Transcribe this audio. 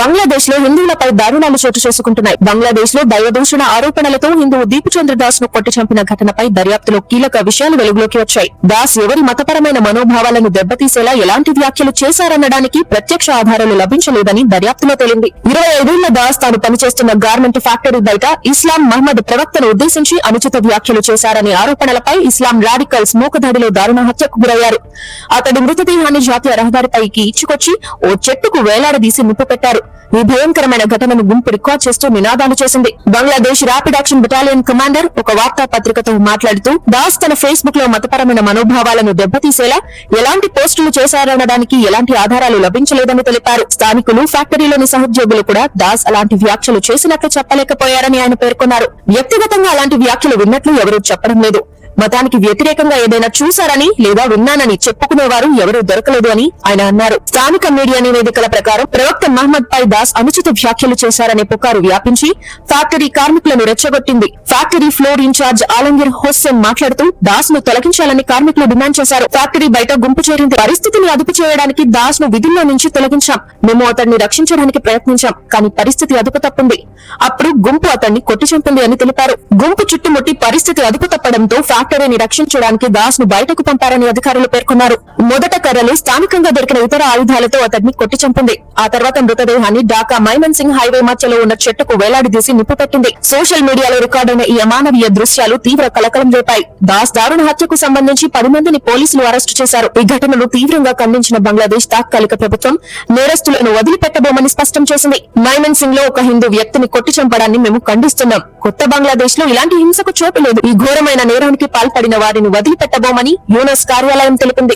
బంగ్లాదేశ్లో హిందువులపై దారుణాలు చోటు చేసుకుంటున్నాయి. బంగ్లాదేశ్లో దైవదూషణ ఆరోపణలతో హిందువు దీపచంద్ర దాస్ను కొట్టి చంపిన ఘటనపై దర్యాప్తులో కీలక విషయాలు వెలుగులోకి వచ్చాయి. దాస్ ఎవరి మతపరమైన మనోభావాలను దెబ్బతీసేలా ఎలాంటి వ్యాఖ్యలు చేశారనడానికి ప్రత్యక్ష ఆధారాలు లభించలేదని దర్యాప్తులో తేలింది. ఇరవై ఐదేళ్ళ దాస్ తాను పనిచేస్తున్న గార్మెంట్ ఫ్యాక్టరీ బయట ఇస్లాం మహ్మద్ ప్రవక్తను ఉద్దేశించి అనుచిత వ్యాఖ్యలు చేశారనే ఆరోపణలపై ఇస్లాం రాడికల్స్ మూకదాడిలో దారుణ హత్యకు గురయ్యారు. అతడి మృతదేహాన్ని జాతీయ రహదారిపైకి ఇచ్చుకొచ్చి ఓ చెట్టుకు వేలాడదీసి ముప్పు పెట్టారు ఈ భయంకరమైన ఘటనను గుంపు రికార్డ్ చేస్తూ నినాదాలు చేసింది. Bangladesh rapid action battalion commander ఒక వార్తా పత్రికతో మాట్లాడుతూ దాస్ తన ఫేస్బుక్లో మతపరమైన మనోభావాలను దెబ్బతీసేలా ఎలాంటి పోస్టులు చేశారనడానికి ఎలాంటి ఆధారాలు లభించలేదని తెలిపారు. స్థానికులు ఫ్యాక్టరీలోని సహోద్యోగులు కూడా దాస్ అలాంటి వ్యాఖ్యలు చేసినట్లు చెప్పలేకపోయారని ఆయన పేర్కొన్నారు. వ్యక్తిగతంగా అలాంటి వ్యాఖ్యలు విన్నట్లు ఎవరూ చెప్పడం లేదు. మతానికి వ్యతిరేకంగా ఏదైనా చూశారని లేదా విన్నానని చెప్పుకునేవారు ఎవరూ దొరకలేదు అని ఆయన అన్నారు. స్థానిక మీడియా నివేదికల ప్రకారం ప్రవక్త మహమ్మద్ పై దాస్ అనుచిత వ్యాఖ్యలు చేశారనే పుకారు వ్యాపించి ఫ్యాక్టరీ కార్మికులను రెచ్చగొట్టింది. Factory floor incharge Alamgir Hossain మాట్లాడుతూ దాస్ను తొలగించాలని కార్మికులు డిమాండ్ చేశారు. ఫ్యాక్టరీ బయట గుంపు చేరింది. పరిస్థితిని అదుపు చేయడానికి దాస్ను విధుల్లో నుంచి తొలగించాం. మేము అతన్ని రక్షించడానికి ప్రయత్నించాం కానీ పరిస్థితి అదుపు తప్పింది. అప్పుడు గుంపు అతన్ని కొట్టి చంపింది అని తెలిపారు. గుంపు చుట్టుముట్టి పరిస్థితి అదుపు తప్పడంతో ఫ్యాక్టరీని రక్షించడానికి దాస్ను బయటకు పంపారని అధికారులు పేర్కొన్నారు. మొదట కర్రలు స్థానికంగా దొరికిన ఇతర ఆయుధాలతో అతడిని కొట్టి చంపింది. ఆ తర్వాత మృతదేహాన్ని ఢాకా మైమన్ సింగ్ హైవే మధ్యలో ఉన్న చెట్టుకు వేలాడదీసి నిప్పు పెట్టింది. సోషల్ మీడియాలో రికార్డైన ఈ అమానవీయ దృశ్యాలు తీవ్ర కలకలం రేపాయి. దాస్ దారుణ హత్యకు సంబంధించి పది మందిని పోలీసులు అరెస్టు చేశారు. ఈ ఘటనను తీవ్రంగా ఖండించిన బంగ్లాదేశ్ తాత్కాలిక ప్రభుత్వం నేరస్తులను వదిలిపెట్టబోమని స్పష్టం చేసింది. మైమన్ సింగ్లో ఒక హిందూ వ్యక్తిని కొట్టి చంపడాన్ని మేము ఖండిస్తున్నాం. కొత్త బంగ్లాదేశ్లో ఇలాంటి హింసకు చోటు లేదు. ఈ ఘోరమైన నేరానికి పాల్పడిన వారిని వదిలిపెట్టబోమని యూనస్ కార్యాలయం తెలిపింది.